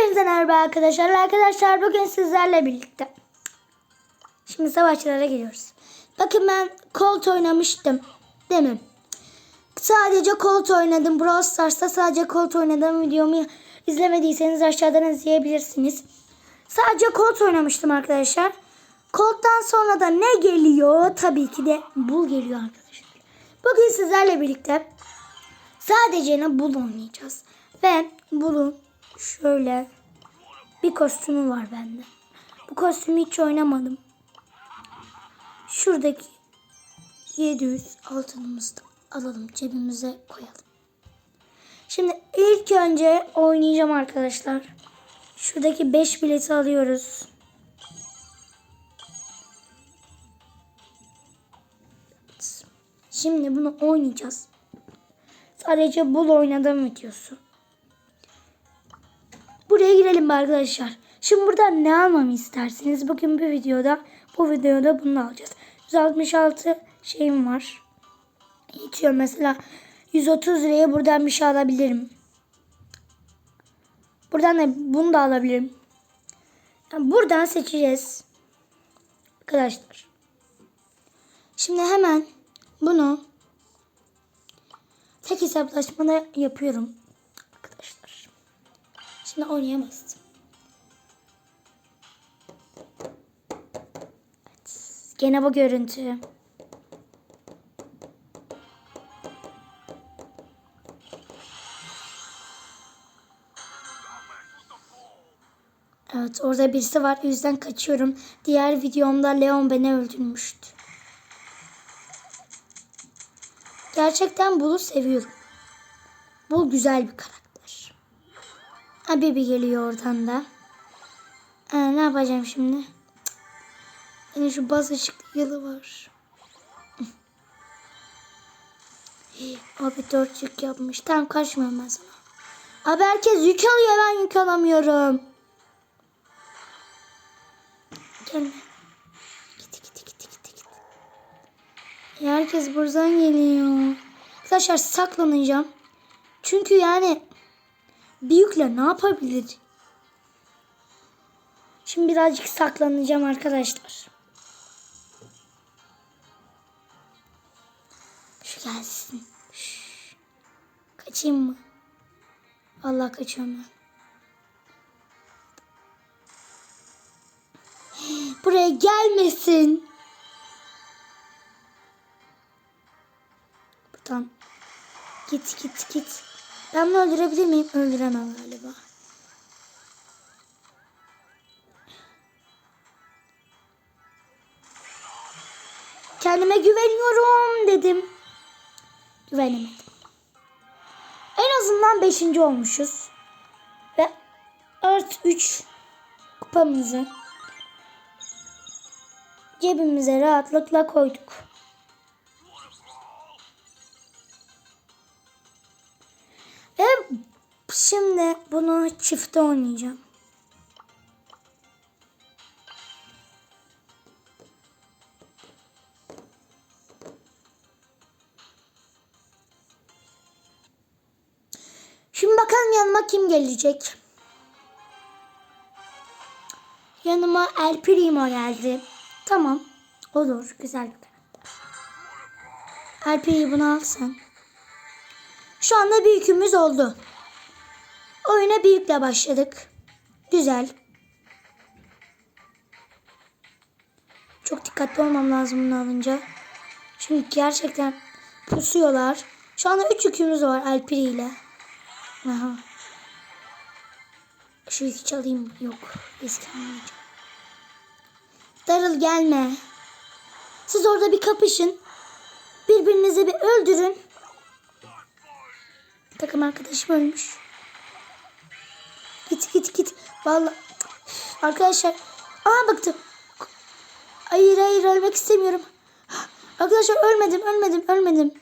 Hepinize merhaba arkadaşlar. Arkadaşlar bugün sizlerle birlikte. Şimdi savaşçılara geliyoruz. Bakın ben Colt oynamıştım. Değil mi? Sadece Colt oynadım. Brawl Stars'ta sadece Colt oynadım. Videomu izlemediyseniz aşağıdan izleyebilirsiniz. Sadece Colt oynamıştım arkadaşlar. Colt'tan sonra da ne geliyor? Tabii ki de Bull geliyor arkadaşlar. Bugün sizlerle birlikte sadece ne Bull oynayacağız. Ve Bull'un şöyle bir kostümü var bende. Bu kostümü hiç oynamadım. Şuradaki 700 altınımızı alalım cebimize koyalım. Şimdi ilk önce oynayacağım arkadaşlar. Şuradaki 5 bileti alıyoruz. Şimdi bunu oynayacağız. Sadece bul oynadım videosu. Buraya girelim arkadaşlar. Şimdi buradan ne almamı isterseniz bugün bir videoda bu videoda bunu alacağız. 166 şeyim var. Yetiyor mesela 130 liraya buradan bir şey alabilirim. Buradan da bunu da alabilirim. Yani buradan seçeceğiz. Arkadaşlar. Şimdi hemen bunu tek hesaplaşmada yapıyorum. Şimdi oynayamazdım. Evet. Gene bu görüntü. Evet orada birisi var. O yüzden kaçıyorum. Diğer videomda Leon beni öldürmüştü. Gerçekten Bull'u seviyorum. Bull güzel bir karakter. Ha Bibi geliyor oradan da. Ee, ne yapacağım şimdi? Cık. Yine şu baz ışıklı yılı var. Abi dört yük yapmış. Tamam kaçmıyorum ben sana. Abi herkes yük alıyor ben yük alamıyorum. Gelme. Git git git git git. Herkes buradan geliyor. Arkadaşlar saklanacağım. Çünkü yani büyükle ne yapabilir? Şimdi birazcık saklanacağım arkadaşlar. Şu gelsin. Şş. Kaçayım mı? Allah kaçıyorum ben. Buraya gelmesin. Buradan. Git git git. Ben bunu öldürebilir miyim? Öldüremem galiba. Kendime güveniyorum dedim. Güvenemedim. En azından 5. olmuşuz. Ve art 3 kupamızı cebimize rahatlıkla koyduk. Şimdi bunu çifte oynayacağım. Şimdi bakalım yanıma kim gelecek. Yanıma El Primo geldi. Tamam. Olur. Güzel bir karakter. El Primo'nu al sen. Şu anda büyükümüz oldu. Oyuna büyükle başladık. Güzel. Çok dikkatli olmam lazım bunu alınca. Çünkü gerçekten pusuyorlar. Şu anda üç yükümüz var Alpiri ile. Aha. Şu yükü çalayım. Yok. Darıl gelme. Siz orada bir kapışın. Birbirinizi bir öldürün. Takım arkadaşım ölmüş. Git git git. Vallahi arkadaşlar. Aa baktım. Hayır hayır ölmek istemiyorum. Arkadaşlar ölmedim ölmedim ölmedim.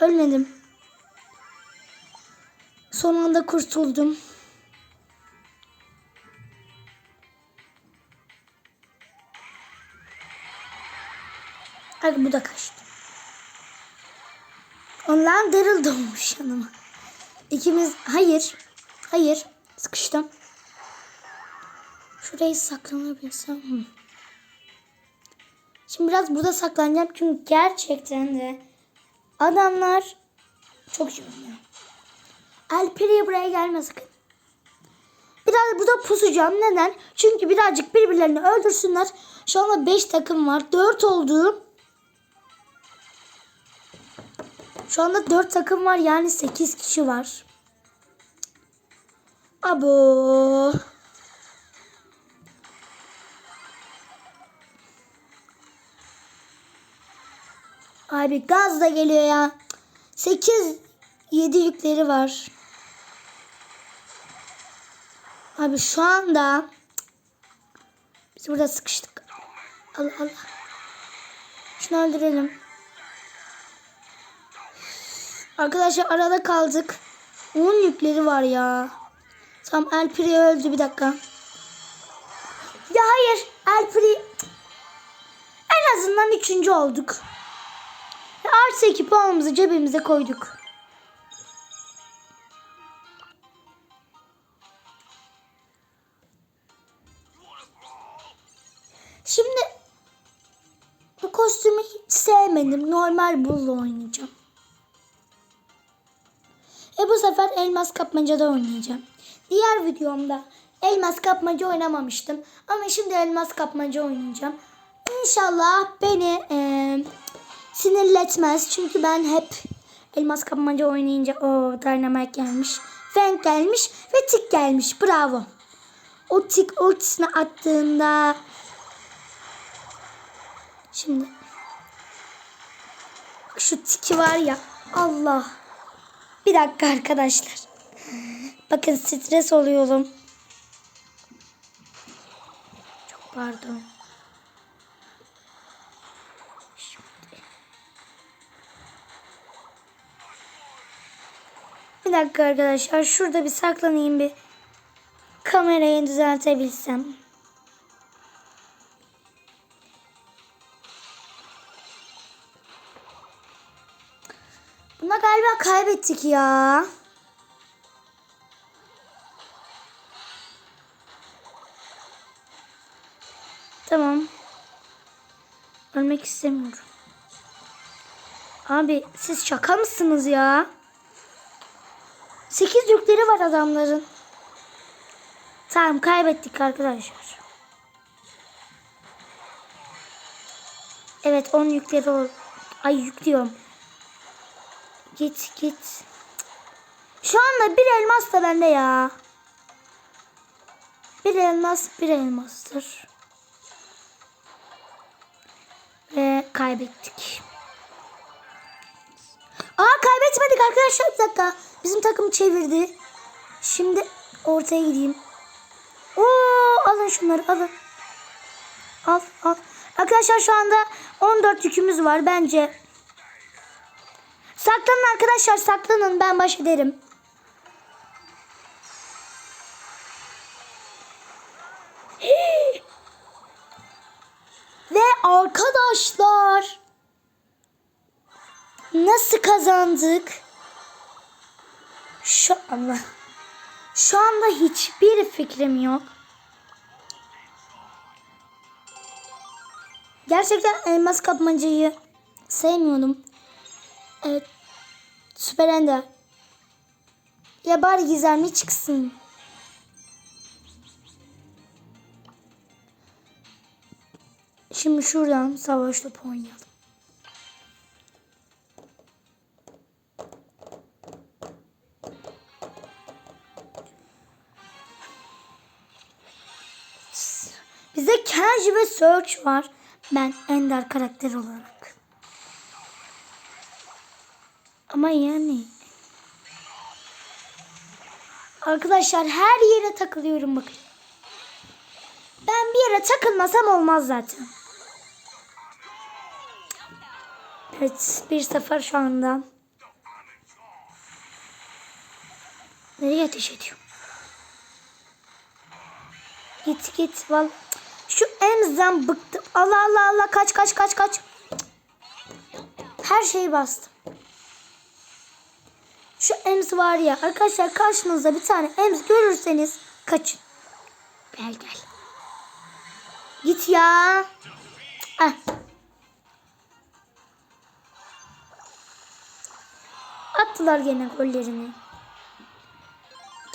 Ölmedim. Son anda kurtuldum. Hadi bu da kaçtı. Ondan Daryl doğmuş yanıma. İkimiz hayır. Hayır. Sıkıştım. Şurayı saklanabilsem. Şimdi biraz burada saklanacağım çünkü gerçekten de adamlar çok oynuyor. Alperi'ye buraya gelme sakın. Biraz burada pusacağım. Neden? Çünkü birazcık birbirlerini öldürsünler. Şu anda 5 takım var. 4 oldu. Şu anda 4 takım var. Yani 8 kişi var. Abo. Abi gaz da geliyor ya. 8 7 yükleri var. Abi şu anda biz burada sıkıştık. Allah Allah. Şunu öldürelim. Arkadaşlar arada kaldık. 10 yükleri var ya. Tamam Elpiri öldü bir dakika. Ya hayır Elpiri en azından üçüncü olduk. Ve artı iki puanımızı cebimize koyduk. Şimdi bu kostümü hiç sevmedim. Normal bulla oynayacağım. E bu sefer elmas kapmacada oynayacağım. Diğer videomda elmas kapmaca oynamamıştım. Ama şimdi elmas kapmaca oynayacağım. İnşallah beni e, sinirletmez. Çünkü ben hep elmas kapmaca oynayınca o Dynamite gelmiş. Fang gelmiş ve Tik gelmiş. Bravo. O Tik ultisini attığında Şimdi şu tiki var ya Allah. Bir dakika arkadaşlar. Bakın stres oluyorum. Çok pardon. Bir dakika arkadaşlar. Şurada bir saklanayım bir. Kamerayı düzeltebilsem. Buna galiba kaybettik ya. Ölmek istemiyorum. Abi siz şaka mısınız ya? Sekiz yükleri var adamların. Tamam kaybettik arkadaşlar. Evet 10 yükleri ol. Ay yük diyorum. Git git. Şu anda bir elmas da bende ya. Bir elmas bir elmastır. Kaybettik. Aa kaybetmedik arkadaşlar bir dakika. Bizim takım çevirdi. Şimdi ortaya gideyim. Oo alın şunları alın. Al al. Arkadaşlar şu anda 14 yükümüz var bence. Saklanın arkadaşlar saklanın ben baş ederim. Kazandık? Şu Allah. Şu anda hiçbir fikrim yok. Gerçekten elmas kapmacayı sevmiyordum. Evet. Süper Ender. Ya bari gizemli çıksın. Şimdi şuradan savaş topu oynayalım. Kenji ve Search var. Ben Ender karakter olarak. Ama yani. Arkadaşlar her yere takılıyorum bakın. Ben bir yere takılmasam olmaz zaten. Evet bir sefer şu anda. Nereye ateş ediyor? Git git val. Şu emzden bıktım. Allah Allah Allah kaç kaç kaç kaç. Her şeyi bastım. Şu ems var ya arkadaşlar karşınızda bir tane ems görürseniz kaçın. Gel gel. Git ya. Ah. Attılar gene gollerini.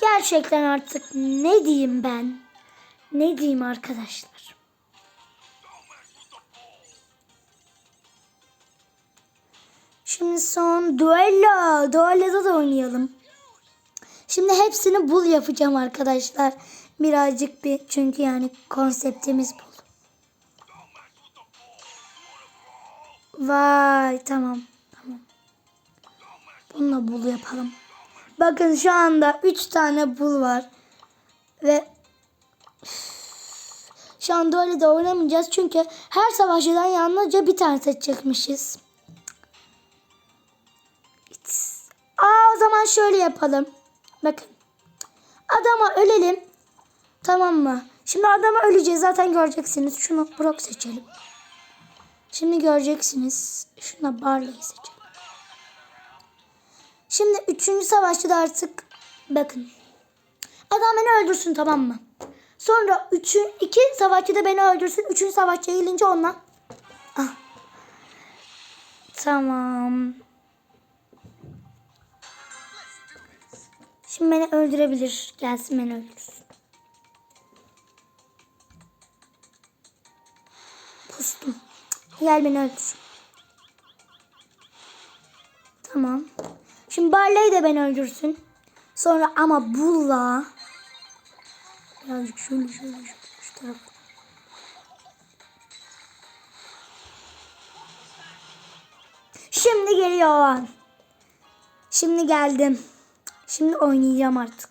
Gerçekten artık ne diyeyim ben? Ne diyeyim arkadaşlar? Şimdi son duello. Duello'da da oynayalım. Şimdi hepsini bul yapacağım arkadaşlar. Birazcık bir çünkü yani konseptimiz bul. Vay tamam. Tamam. Bununla bul yapalım. Bakın şu anda 3 tane bul var. Ve şu anda öyle de oynamayacağız. Çünkü her savaşçıdan yalnızca bir tane seçecekmişiz. Aa o zaman şöyle yapalım. Bakın. Adama ölelim. Tamam mı? Şimdi adama öleceğiz. Zaten göreceksiniz. Şunu Brock seçelim. Şimdi göreceksiniz. Şuna Barley'i seçelim. Şimdi üçüncü savaşta da artık bakın. Adam beni öldürsün tamam mı? Sonra üçü, iki savaşçı da beni öldürsün. Üçüncü savaşçıya gelince onunla. Ah. Tamam. Şimdi beni öldürebilir. Gelsin beni öldürsün. Pustum. Gel beni öldür. Tamam. Şimdi Barley de beni öldürsün. Sonra ama Bulla. Birazcık şöyle şöyle şöyle şu tarafa. Şimdi geliyor. Şimdi geldim. Şimdi oynayacağım artık.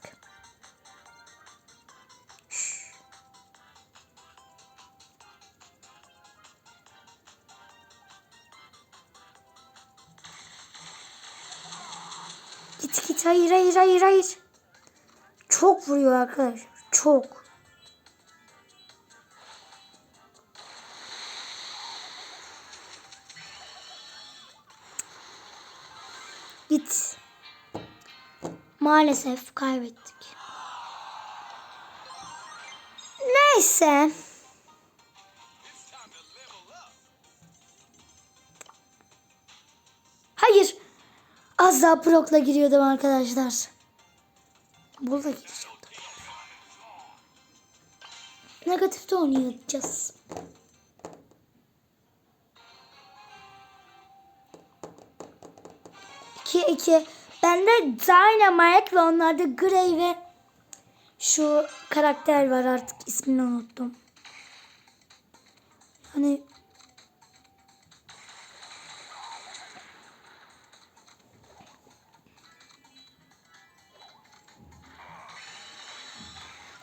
Git git hayır hayır hayır hayır. Çok vuruyor arkadaşlar. Çok. Git. Maalesef kaybettik. Neyse. Hayır. Az daha Brock'la giriyordum arkadaşlar. Burada gireceğim. Negatifte oynayacağız. İki iki. Bende Dynamite ve onlarda Grey ve şu karakter var artık ismini unuttum. Hani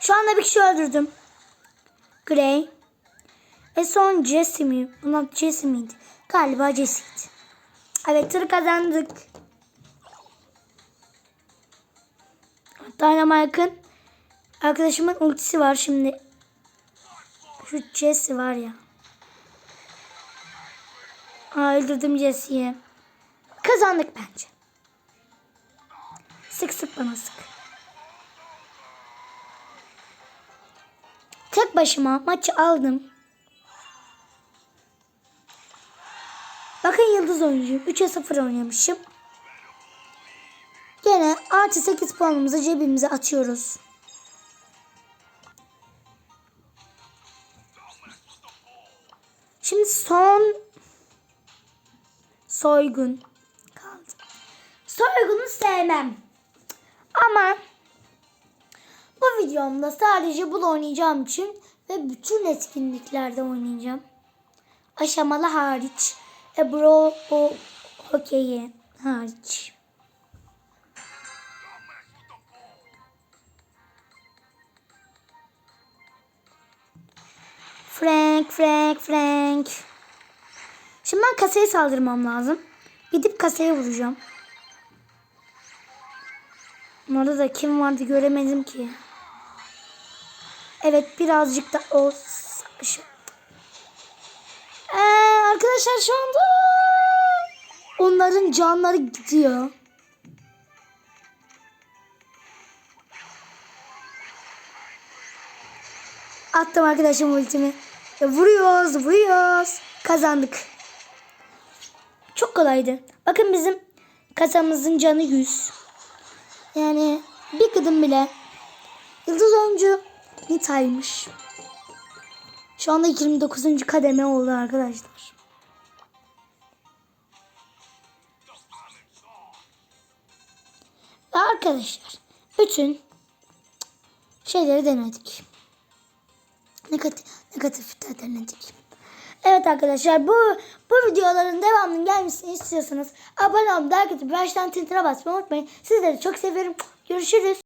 Şu anda bir kişi öldürdüm. Grey. Ve son Jesse mi? Bunlar Jesse miydi? Galiba Jesse'ydi. Evet tır kazandık. Dynamite'ın arkadaşımın ultisi var şimdi. Şu Jesse var ya. Aa, öldürdüm Jesse'yi. Kazandık bence. Sık sık bana sık. Tek başıma maçı aldım. Bakın yıldız oyuncuyum. 3'e 0 oynamışım. Gene artı 8 puanımızı cebimize atıyoruz. Şimdi son soygun kaldı. Soygunu sevmem. Ama videomda sadece bu oynayacağım için ve bütün etkinliklerde oynayacağım. Aşamalı hariç. Ebro o hokeyi hariç. Frank, Frank, Frank. Şimdi ben kasaya saldırmam lazım. Gidip kasaya vuracağım. Orada da kim vardı göremedim ki. Evet birazcık da o şu- Ee, arkadaşlar şu anda onların canları gidiyor. Attım arkadaşım ultimi. Vuruyoruz, vuruyoruz. Kazandık. Çok kolaydı. Bakın bizim kasamızın canı 100. Yani bir gıdım bile. Yıldız oyuncu Nita'ymış. Şu anda 29. kademe oldu arkadaşlar. Ve arkadaşlar bütün şeyleri denedik. Negatif, negatif de denedik. Evet arkadaşlar bu bu videoların devamının gelmesini istiyorsanız abone olmayı, like atıp baştan tintine basmayı unutmayın. Sizleri çok seviyorum. Görüşürüz.